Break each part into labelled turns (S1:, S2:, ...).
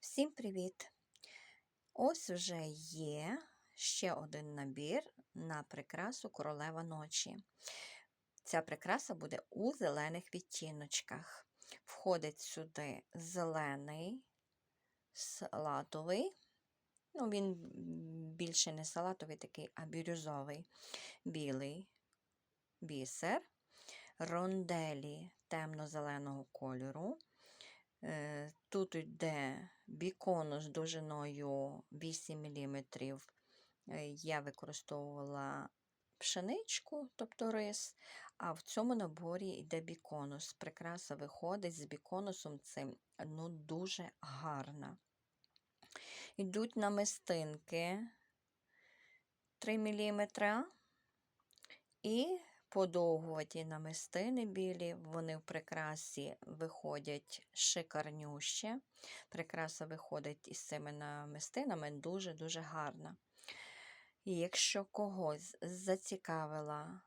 S1: Всім привіт! Ось вже є ще один набір на прикрасу королева ночі. Ця прикраса буде у зелених відтіночках. Входить сюди зелений, салатовий. Ну, він більше не салатовий, такий, а бірюзовий, білий бісер, ронделі темно-зеленого кольору. Е, Тут йде бікону з довжиною 8 мм. Я використовувала пшеничку, тобто рис, а в цьому наборі йде біконус. Прикраса виходить з біконусом цим ну, дуже гарна. Йдуть намистинки 3 мм і подовгуваті намистини білі, вони в прикрасі виходять шикарнющі. Прикраса виходить із цими намистинами дуже-дуже гарна. І якщо когось зацікавила,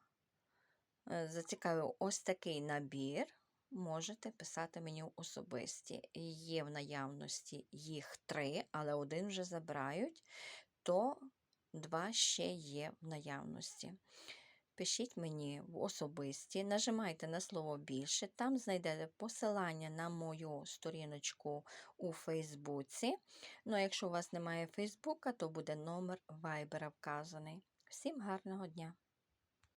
S1: е, зацікавив ось такий набір, можете писати мені особисті. Є в наявності їх три, але один вже забирають, то два ще є в наявності. Пишіть мені в особисті, нажимайте на слово більше, там знайдете посилання на мою сторіночку у Фейсбуці. Ну, а якщо у вас немає Фейсбука, то буде номер вайбера вказаний. Всім гарного дня!